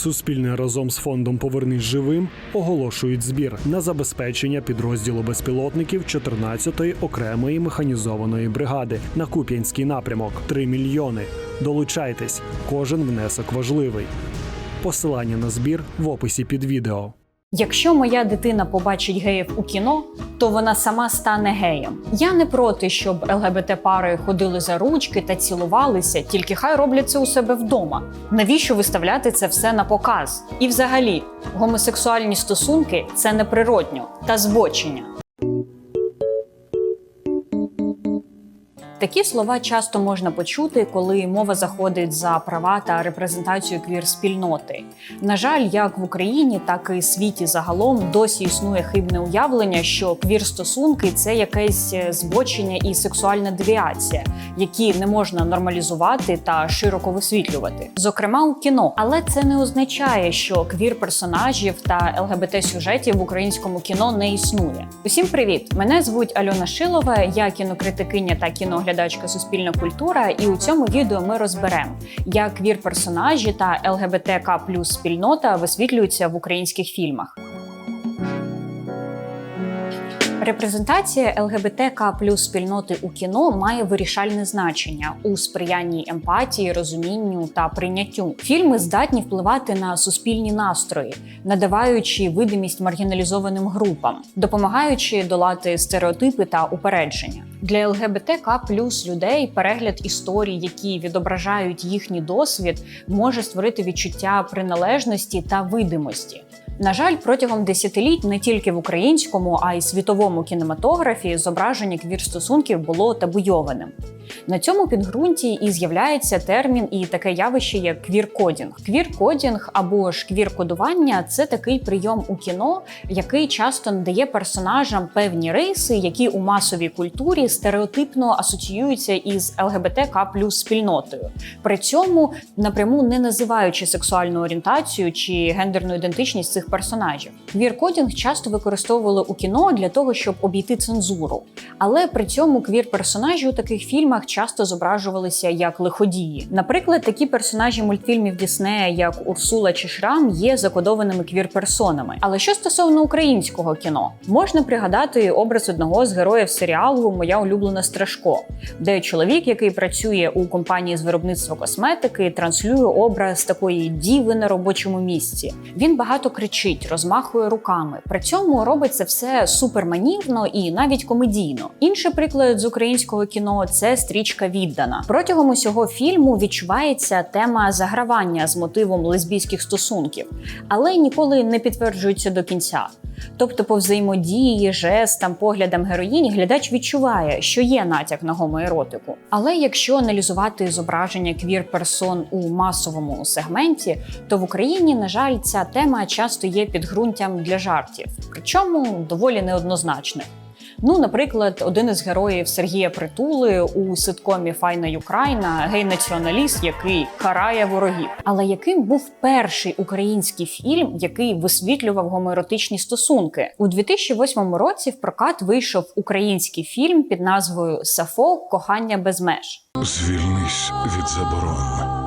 Суспільне разом з фондом Повернись живим оголошують збір на забезпечення підрозділу безпілотників 14-ї окремої механізованої бригади на Куп'янський напрямок 3 мільйони. Долучайтесь, кожен внесок важливий. Посилання на збір в описі під відео. Якщо моя дитина побачить геїв у кіно, то вона сама стане геєм. Я не проти, щоб ЛГБТ-пари ходили за ручки та цілувалися, тільки хай роблять це у себе вдома. Навіщо виставляти це все на показ? І взагалі, гомосексуальні стосунки це неприродньо та збочення. Такі слова часто можна почути, коли мова заходить за права та репрезентацію квір-спільноти. На жаль, як в Україні, так і світі загалом досі існує хибне уявлення, що квір-стосунки це якесь е, збочення і сексуальна девіація, які не можна нормалізувати та широко висвітлювати, зокрема у кіно. Але це не означає, що квір-персонажів та ЛГБТ-сюжетів в українському кіно не існує. Усім привіт! Мене звуть Альона Шилова, я кінокритикиня та кіноглядачка Суспільна культура. І у цьому відео ми розберемо, як вір персонажі та ЛГБТК плюс спільнота висвітлюються в українських фільмах. Репрезентація ЛГБТК плюс спільноти у кіно має вирішальне значення у сприянні емпатії, розумінню та прийняттю. Фільми здатні впливати на суспільні настрої, надаваючи видимість маргіналізованим групам, допомагаючи долати стереотипи та упередження. Для ЛГБТК плюс людей перегляд історій, які відображають їхній досвід, може створити відчуття приналежності та видимості. На жаль, протягом десятиліть не тільки в українському, а й світовому кінематографі зображення квір-стосунків було табуйованим. На цьому підґрунті і з'являється термін і таке явище, як квір-кодінг. Квір-кодінг або ж квір-кодування це такий прийом у кіно, який часто надає персонажам певні риси, які у масовій культурі стереотипно асоціюються із ЛГБТК плюс спільнотою, при цьому напряму не називаючи сексуальну орієнтацію чи гендерну ідентичність цих персонажів. Квір-кодінг часто використовували у кіно для того, щоб обійти цензуру, але при цьому квір-персонажі у таких фільмах часто зображувалися як лиходії. Наприклад, такі персонажі мультфільмів Діснея, як Урсула чи Шрам, є закодованими квір-персонами. Але що стосовно українського кіно, можна пригадати образ одного з героїв серіалу Моя улюблена Страшко, де чоловік, який працює у компанії з виробництва косметики, транслює образ такої діви на робочому місці. Він багато кричить, розмахує руками. При цьому робить це все суперманівно і навіть комедійно. Інший приклад з українського кіно це стрічка віддана. Протягом усього фільму відчувається тема загравання з мотивом лесбійських стосунків, але ніколи не підтверджується до кінця. Тобто, по взаємодії, жестам, поглядам героїні глядач відчуває, що є натяк на гомоеротику. Але якщо аналізувати зображення квір-персон у масовому сегменті, то в Україні, на жаль, ця тема часто є підґрунтям для жартів, причому доволі неоднозначних. Ну, наприклад, один із героїв Сергія Притули у ситкомі Файна Юкраїна гей-націоналіст, який карає ворогів. Але яким був перший український фільм, який висвітлював гомоеротичні стосунки? У 2008 році в прокат вийшов український фільм під назвою Сафо Кохання без меж. Звільнись від заборон.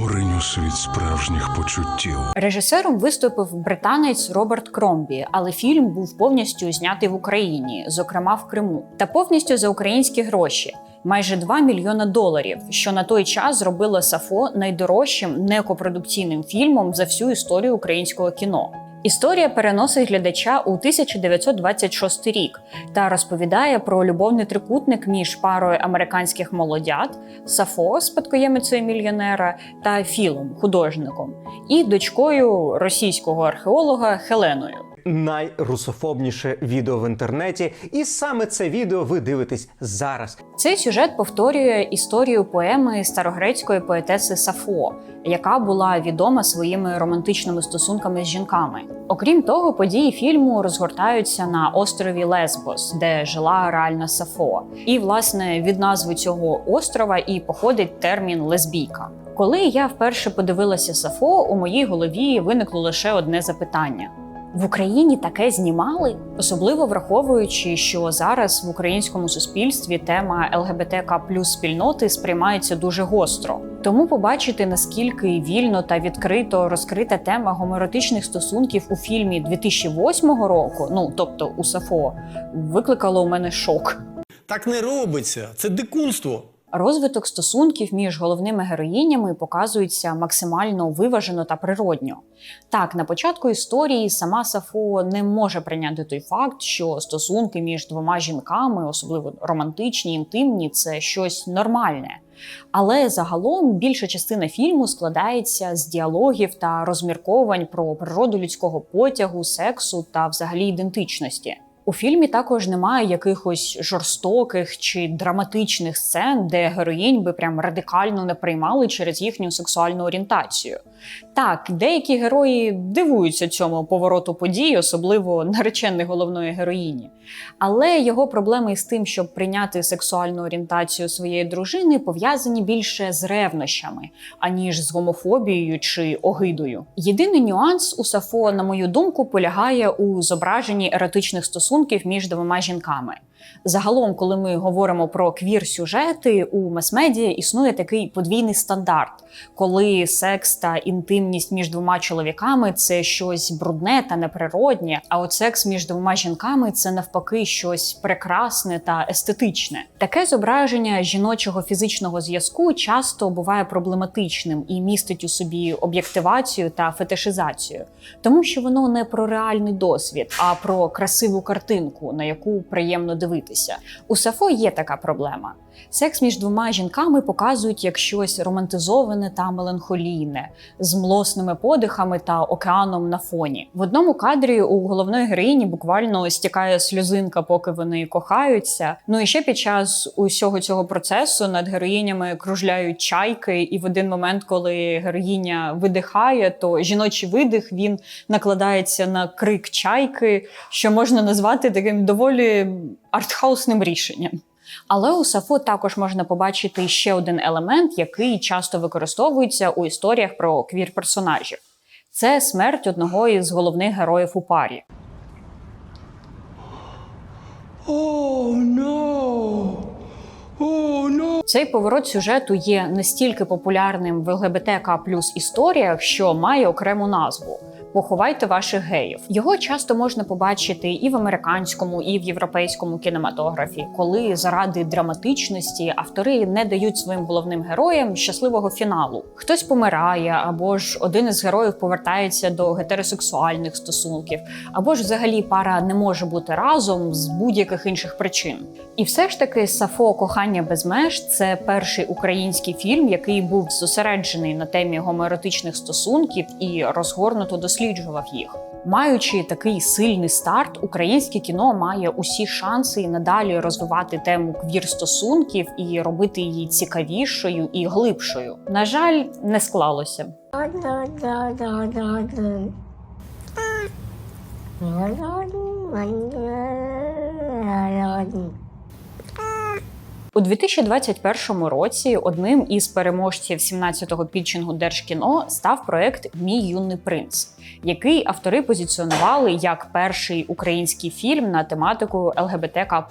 Поринь у світ справжніх почуттів. Режисером виступив британець Роберт Кромбі, але фільм був повністю знятий в Україні, зокрема в Криму, та повністю за українські гроші. Майже 2 мільйона доларів, що на той час зробило Сафо найдорожчим некопродукційним фільмом за всю історію українського кіно. Історія переносить глядача у 1926 рік та розповідає про любовний трикутник між парою американських молодят Сафо, спадкоємицею мільйонера, та Філом, художником, і дочкою російського археолога Хеленою. Найрусофобніше відео в інтернеті, і саме це відео ви дивитесь зараз. Цей сюжет повторює історію поеми старогрецької поетеси Сафо, яка була відома своїми романтичними стосунками з жінками. Окрім того, події фільму розгортаються на острові Лесбос, де жила реальна Сафо. І, власне, від назви цього острова і походить термін лесбійка. Коли я вперше подивилася Сафо, у моїй голові виникло лише одне запитання: В Україні таке знімали, особливо враховуючи, що зараз в українському суспільстві тема ЛГБТК плюс спільноти сприймається дуже гостро. Тому побачити наскільки вільно та відкрито розкрита тема гомеротичних стосунків у фільмі 2008 року, ну тобто у Сафо, викликало у мене шок. Так не робиться. Це дикунство. Розвиток стосунків між головними героїнями показується максимально виважено та природньо. Так, на початку історії сама Сафо не може прийняти той факт, що стосунки між двома жінками, особливо романтичні, інтимні, це щось нормальне. Але загалом більша частина фільму складається з діалогів та розмірковань про природу людського потягу, сексу та взагалі ідентичності. У фільмі також немає якихось жорстоких чи драматичних сцен, де героїнь би прям радикально не приймали через їхню сексуальну орієнтацію. Так, деякі герої дивуються цьому повороту подій, особливо наречений головної героїні. Але його проблеми з тим, щоб прийняти сексуальну орієнтацію своєї дружини, пов'язані більше з ревнощами, аніж з гомофобією чи огидою. Єдиний нюанс у Сафо, на мою думку, полягає у зображенні еротичних стосунків між двома жінками. Загалом, коли ми говоримо про квір-сюжети, у мас-медіа існує такий подвійний стандарт, коли секс та інтимність між двома чоловіками це щось брудне та неприроднє. А от секс між двома жінками це навпаки щось прекрасне та естетичне. Таке зображення жіночого фізичного зв'язку часто буває проблематичним і містить у собі об'єктивацію та фетишизацію, тому що воно не про реальний досвід, а про красиву картинку, на яку приємно дивитися. У Сафо є така проблема. Секс між двома жінками показують як щось романтизоване та меланхолійне, з млосними подихами та океаном на фоні. В одному кадрі у головної героїні буквально стікає сльозинка, поки вони кохаються. Ну і ще під час усього цього процесу над героїнями кружляють чайки, і в один момент, коли героїня видихає, то жіночий видих він накладається на крик чайки, що можна назвати таким доволі артхаусним рішенням. Але у Сафо також можна побачити ще один елемент, який часто використовується у історіях про квір-персонажів. Це смерть одного із головних героїв у парі. Цей поворот сюжету є настільки популярним в ЛГБТК плюс історіях, що має окрему назву. Поховайте ваших геїв. Його часто можна побачити і в американському, і в європейському кінематографі, коли заради драматичності автори не дають своїм головним героям щасливого фіналу. Хтось помирає, або ж один із героїв повертається до гетеросексуальних стосунків, або ж взагалі пара не може бути разом з будь-яких інших причин. І все ж таки Сафо Кохання без меж це перший український фільм, який був зосереджений на темі гомоеротичних стосунків і розгорнуто досліджував їх. Маючи такий сильний старт, українське кіно має усі шанси і надалі розвивати тему квір стосунків і робити її цікавішою і глибшою. На жаль, не склалося. У 2021 році одним із переможців 17-го пітчингу Держкіно став проект Мій юний принц, який автори позиціонували як перший український фільм на тематику ЛГБТК.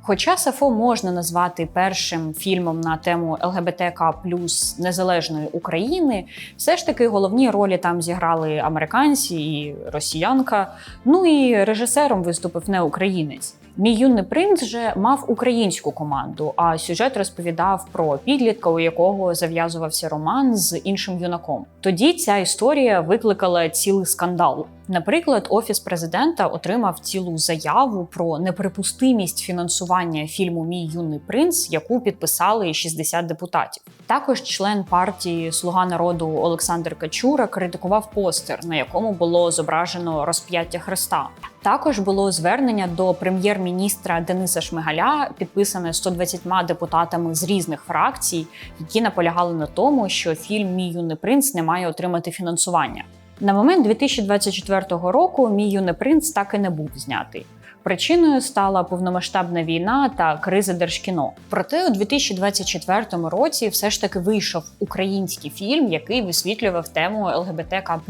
Хоча Сафо можна назвати першим фільмом на тему ЛГБТК плюс незалежної України, все ж таки головні ролі там зіграли американці і росіянка. Ну і режисером виступив не українець. Мій юний принц же мав українську команду, а сюжет розповідав про підлітка, у якого зав'язувався роман з іншим юнаком. Тоді ця історія викликала цілий скандал. Наприклад, офіс президента отримав цілу заяву про неприпустимість фінансування фільму Мій юний принц, яку підписали 60 депутатів. Також член партії Слуга народу Олександр Качура критикував постер, на якому було зображено розп'яття Христа. Також було звернення до прем'єр-міністра Дениса Шмигаля, підписане 120 депутатами з різних фракцій, які наполягали на тому, що фільм Мій юний принц не має отримати фінансування. На момент 2024 року мій юний принц так і не був знятий. Причиною стала повномасштабна війна та криза держкіно. Проте у 2024 році все ж таки вийшов український фільм, який висвітлював тему ЛГБТК.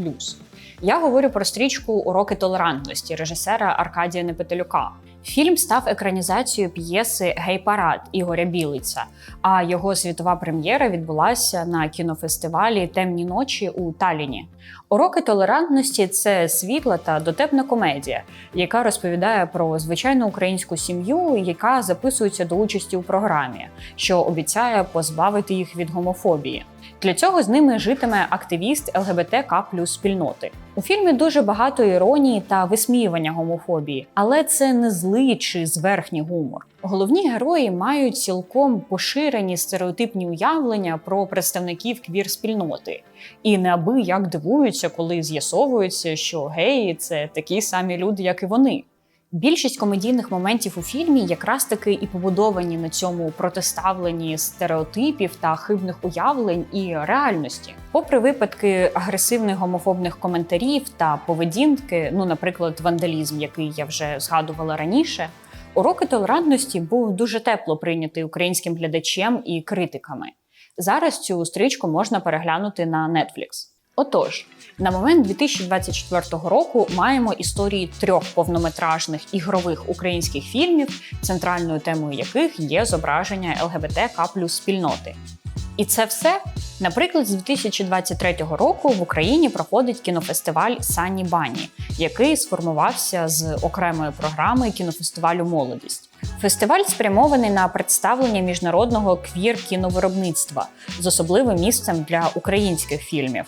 Я говорю про стрічку Уроки толерантності режисера Аркадія Непетелюка. Фільм став екранізацією п'єси Гей-парад Ігоря Білиця, а його світова прем'єра відбулася на кінофестивалі Темні ночі у Талліні. Уроки толерантності це світла та дотепна комедія, яка розповідає про звичайну українську сім'ю, яка записується до участі у програмі, що обіцяє позбавити їх від гомофобії. Для цього з ними житиме активіст ЛГБТК плюс спільноти. У фільмі дуже багато іронії та висміювання гомофобії, але це не злий чи зверхній гумор. Головні герої мають цілком поширені стереотипні уявлення про представників квір-спільноти, і неабияк дивуються, коли з'ясовується, що геї це такі самі люди, як і вони. Більшість комедійних моментів у фільмі якраз таки і побудовані на цьому протиставленні стереотипів та хибних уявлень і реальності. Попри випадки агресивних гомофобних коментарів та поведінки, ну, наприклад, вандалізм, який я вже згадувала раніше, уроки толерантності був дуже тепло прийнятий українським глядачем і критиками. Зараз цю стрічку можна переглянути на Netflix. Отож, на момент 2024 року маємо історії трьох повнометражних ігрових українських фільмів, центральною темою яких є зображення ЛГБТК плюс спільноти. І це все. Наприклад, з 2023 року в Україні проходить кінофестиваль Сані Бані, який сформувався з окремої програми кінофестивалю Молодість. Фестиваль спрямований на представлення міжнародного квір-кіновиробництва з особливим місцем для українських фільмів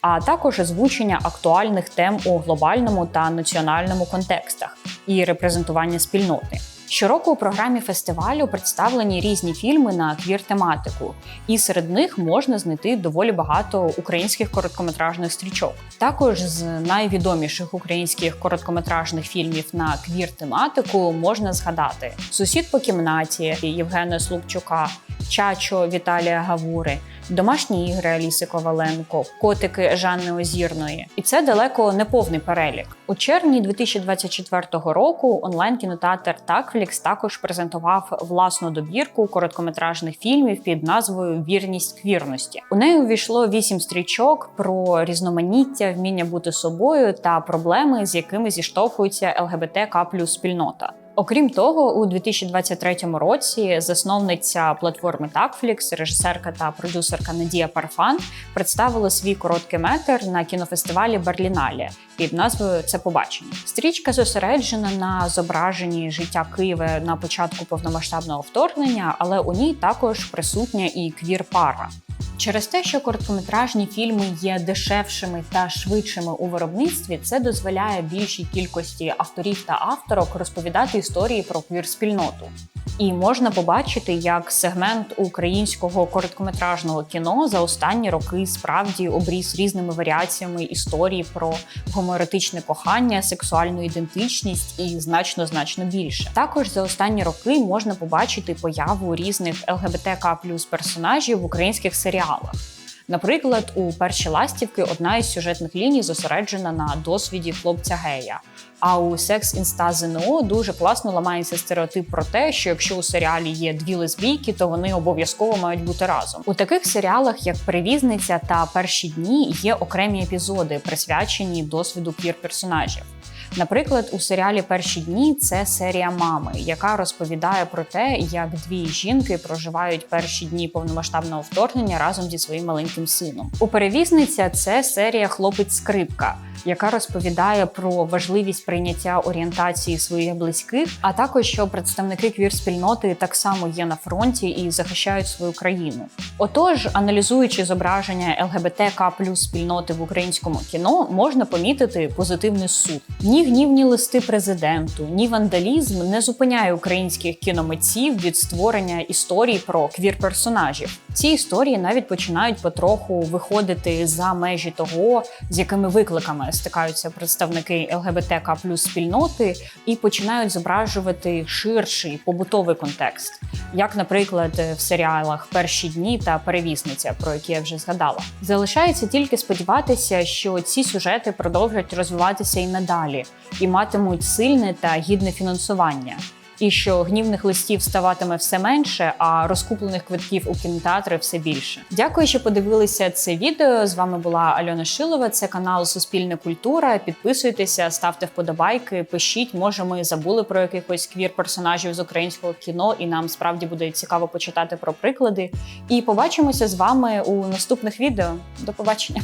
а також озвучення актуальних тем у глобальному та національному контекстах і репрезентування спільноти. Щороку у програмі фестивалю представлені різні фільми на квір-тематику, і серед них можна знайти доволі багато українських короткометражних стрічок. Також з найвідоміших українських короткометражних фільмів на квір-тематику можна згадати Сусід по кімнаті Євгена Слупчука, Чачо Віталія Гавури. Домашні ігри Аліси Коваленко, котики Жанни Озірної, і це далеко не повний перелік. У червні 2024 року онлайн-кінотеатр Такфлікс також презентував власну добірку короткометражних фільмів під назвою Вірність квірності. У неї увійшло вісім стрічок про різноманіття, вміння бути собою та проблеми, з якими зіштовхується ЛГБТК плюс спільнота. Окрім того, у 2023 році засновниця платформи Такфлікс, режисерка та продюсерка Надія Парфан представила свій короткий метр на кінофестивалі Берліналі під назвою Це побачення. Стрічка зосереджена на зображенні життя Києва на початку повномасштабного вторгнення, але у ній також присутня і квір-пара. Через те, що короткометражні фільми є дешевшими та швидшими у виробництві, це дозволяє більшій кількості авторів та авторок розповідати історії про квір-спільноту. І можна побачити, як сегмент українського короткометражного кіно за останні роки справді обріз різними варіаціями історії про гомоеротичне кохання, сексуальну ідентичність і значно значно більше. Також за останні роки можна побачити появу різних ЛГБТК плюс персонажів в українських серіалах. Наприклад, у перші ластівки одна із сюжетних ліній зосереджена на досвіді хлопця гея. А у секс інста ЗНО дуже класно ламається стереотип про те, що якщо у серіалі є дві лесбійки, то вони обов'язково мають бути разом. У таких серіалах, як Перевізниця та перші дні, є окремі епізоди, присвячені досвіду квір персонажів. Наприклад, у серіалі Перші дні це серія мами, яка розповідає про те, як дві жінки проживають перші дні повномасштабного вторгнення разом зі своїм маленьким сином. У перевізниця це серія Хлопець скрипка, яка розповідає про важливість прийняття орієнтації своїх близьких, а також що представники квір-спільноти так само є на фронті і захищають свою країну. Отож, аналізуючи зображення ЛГБТК плюс спільноти в українському кіно, можна помітити позитивний суд. Ні гнівні листи президенту, ні вандалізм не зупиняє українських кіномитців від створення історій про квір-персонажів. Ці історії навіть починають потроху виходити за межі того, з якими викликами стикаються представники ЛГБТК плюс спільноти, і починають зображувати ширший побутовий контекст, як, наприклад, в серіалах Перші дні та перевісниця, про які я вже згадала. Залишається тільки сподіватися, що ці сюжети продовжать розвиватися і надалі, і матимуть сильне та гідне фінансування. І що гнівних листів ставатиме все менше, а розкуплених квитків у кінотеатри все більше. Дякую, що подивилися це відео. З вами була Альона Шилова. Це канал Суспільне культура. Підписуйтеся, ставте вподобайки, пишіть. Може, ми забули про якихось квір персонажів з українського кіно, і нам справді буде цікаво почитати про приклади. І побачимося з вами у наступних відео. До побачення.